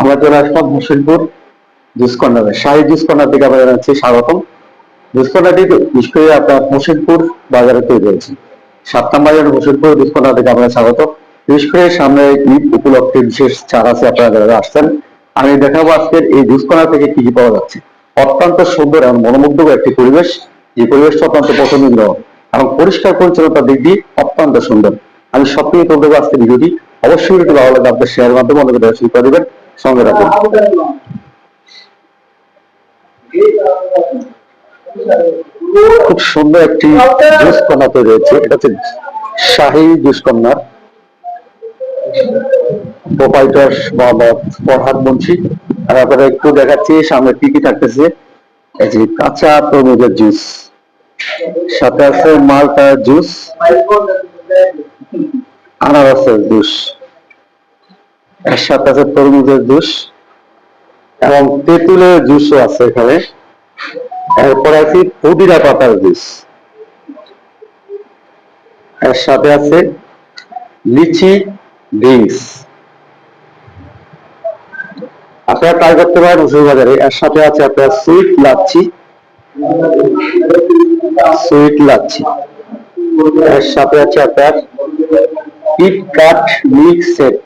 আমরা চলে আসলাম হোসেনপুর থেকে জানাচ্ছি স্বাগতম। আপনার হোসেনপুর বাজারে তৈরি হয়েছে হোসেনপুর থেকে স্বাগত। সামনে ঈদ উপলক্ষে বিশেষ আছে, আপনারা যারা আসছেন, আমি দেখাবো আজকের এই জুস থেকে কি কি পাওয়া যাচ্ছে। অত্যন্ত সুন্দর এবং মনোমুগ্ধকর একটি পরিবেশ। এই পরিবেশটা অত্যন্ত পছন্দনীয় এবং পরিষ্কার পরিচ্ছন্নতার দিক দিয়ে অত্যন্ত সুন্দর। আমি সব থেকে তুলতে আজকে ভিডিওটি। অবশ্যই ভিডিওটি ভালো লাগবে আপনার শেয়ার মাধ্যমে অনেকে দেখা করে দেবেন। সঙ্গে রাখবেন খুব সুন্দর একটি জুস তৈরি হয়েছে। এটা হচ্ছে Shahi juice corner proprietor Mohammad Farhad Munshi. আর আপনারা একটু দেখাচ্ছি, সামনে কি কি থাকতেছে। এই যে কাঁচা তরমুজের জুস। সাথে আছে মালটা জুস। আনারসের জুস। এর সাথে আছে তরমুজের জুস এবং তেঁতুলের জুসও আছে এখানে। এরপর আছে পুদিনা পাতার জুস। এর সাথে আছে লিচি ড্রিঙ্কস। আপনারা ট্রাই করতে পারেন বাজারে। এর সাথে আছে আপনার সুইট লাচ্ছি। সুইট লাচ্ছি। এর সাথে আছে আপনার কিট কাট মিল্ক সেট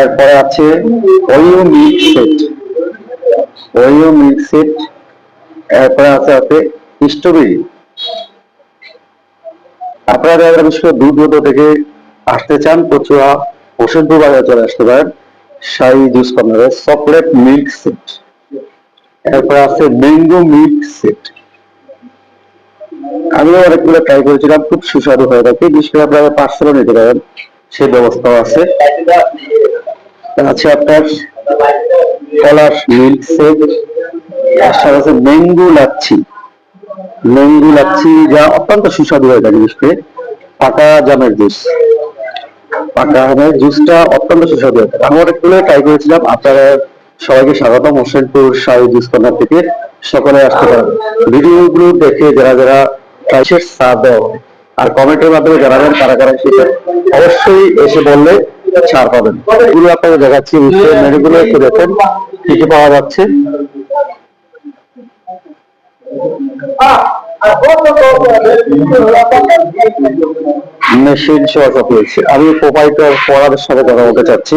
এরপরে আছে ওয়ো মিল্ক সেট ওয়ো মিল্ক সেট আছে আছে স্ট্রবেরি আপনারা যারা বিশেষ করে থেকে আসতে চান, কচুয়া, হোসেনপুর বাজারে চলে আসতে পারেন। শাহী জুস কর্নারে চকলেট মিল্ক সেট এরপরে আছে ম্যাঙ্গো মিল্ক সেট আমিও অনেকগুলো ট্রাই করেছিলাম, খুব সুস্বাদু হয়ে থাকে, বিশেষ করে আপনারা পার্সেলও নিতে পারেন, সেই ব্যবস্থাও আছে। আছে আপনার কলার মিল্ক সেট এর সাথে আছে ম্যাঙ্গো লাচ্ছি। ম্যাঙ্গো লাচ্ছি যা অত্যন্ত সুস্বাদু হয়ে থাকে, বিশেষ করে পাকা জামের জুস পাকা আমের জুসটা অত্যন্ত সুস্বাদু হয়ে থাকে। আমি অনেকগুলো ট্রাই করেছিলাম, আপনারা সবাইকে স্বাগতম, হোসেনপুর শাহী জুস কর্নার থেকে সকলে আসতে পারেন। ভিডিওগুলো দেখে যারা যারা আর কমেন্টের মাধ্যমে জানাবেন কারা কারা সেটা অবশ্যই এসে বললে ছাড় পাবেন। এগুলো আপনাকে দেখাচ্ছি মেনুগুলো একটু দেখেন, কি কি পাওয়া যাচ্ছে। মেশিন সেবা পেয়েছি আমি প্রোপাইটার পড়ার সাথে কথা বলতে চাচ্ছি।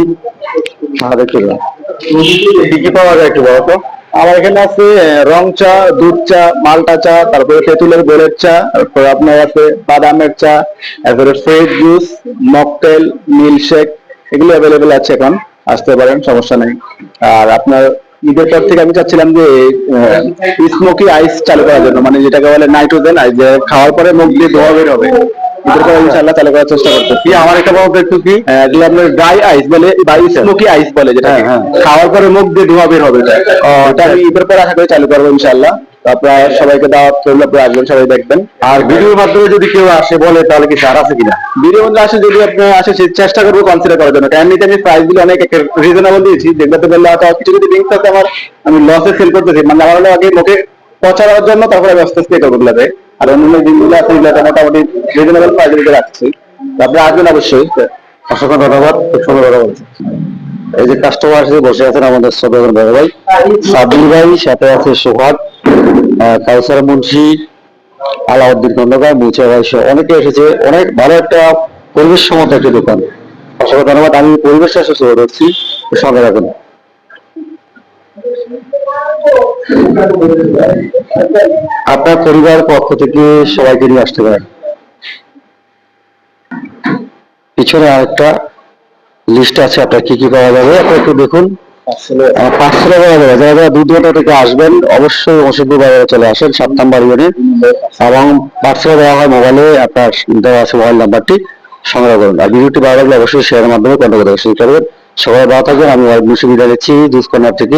কি কি কি পাওয়া যায় একটু বলতো আমার এখানে আছে রং চা, দুধ চা, মালটা চা, তারপরে তেঁতুলের গোলের চা, তারপরে আপনার আছে বাদামের চা, তারপরে ফ্রেশ জুস, মকটেল, মিল্কশেক, এগুলো অ্যাভেলেবেল আছে এখন। আসতে পারেন, সমস্যা নেই। আর আপনার ঈদের পর থেকে আমি চাচ্ছিলাম যে স্মোকি আইস চালু করার জন্য মানে যেটাকে বলে নাইট্রোজেন আইস খাওয়ার পরে মুখ দিয়ে ধোয়া বের হবে। ঈদের পরে চালু করার চেষ্টা করতেছি কি আমার এটা বলতো একটু কি? এগুলো আপনার ড্রাই আইস বলে বা স্মোকি আইস বলে যেটা হ্যাঁ, হ্যাঁ। খাওয়ার পরে মুখ দিয়ে ধোঁয়া বের হবে এটা। এটা আমি ঈদের পরে আশা করি চালু করব আপনারা সবাইকে দাওয়াত করলে আপনারা আসবেন সবাই দেখবেন। আর ভিডিওর মাধ্যমে যদি কেউ আসে বলে তাহলে কি ছাড় আছে কিনা? ভিডিও মধ্যে আসে যদি আপনার আসে চেষ্টা করব কনসিডার করার জন্য। কারণ আমি প্রাইসগুলো অনেক রিজনেবল দিয়েছি। যেগুলোতে বললে হয়তো কিছু কিছু জিনিস আছে আমার আমি লসে সেল করতেছি। মানে আমার আগে মুখে পচানোর জন্য তারপরে আমি আস্তে আস্তে করব আর অন্যান্য জিনিসগুলো আছে, এগুলোতে মোটামুটি রিজনেবল প্রাইসের দিকে রাখছি। তো আপনারা আসবেন অবশ্যই। অসংখ্য ধন্যবাদ। খুব সুন্দর কথা এই যে কাস্টমার বসে আছেন আমাদের সদর ভাই সাবির ভাই, সাথে আছে সোহাগ কাউসার মুন্সি, আলাউদ্দিন খন্দকার ভাই অনেকে এসেছে। অনেক ভালো একটা পরিবেশ সম্মত একটি দোকান। অসংখ্য ধন্যবাদ। আমি পরিবেশটা শেষ করে দিচ্ছি সঙ্গে রাখুন আপনার পরিবার পক্ষ থেকে সবাইকে নিয়ে আসতে পারেন। পিছনে আরেকটা লিস্ট আছে আপনার কি কি পাওয়া যাবে? আপনি একটু দেখুন। পাঁচশো টাকা পাওয়া যাবে। যারা যারা দূর দূরান্ত থেকে আসবেন অবশ্যই মুর্শিদপুর বাজারে চলে আসেন সাত নাম্বার ইউনিট এবং পাঁচশো দেওয়া হয় মোবাইলে আপনার দেওয়া আছে মোবাইল নাম্বারটি সংগ্রহ করুন। আর ভিডিওটি ভালো লাগলে অবশ্যই শেয়ারের মাধ্যমে কন্ট্যাক্ট করে শুরু করবেন। সবাই ভালো থাকবেন। আমি মুর্শিদ বিদায় নিচ্ছি। জুস কর্নার থেকে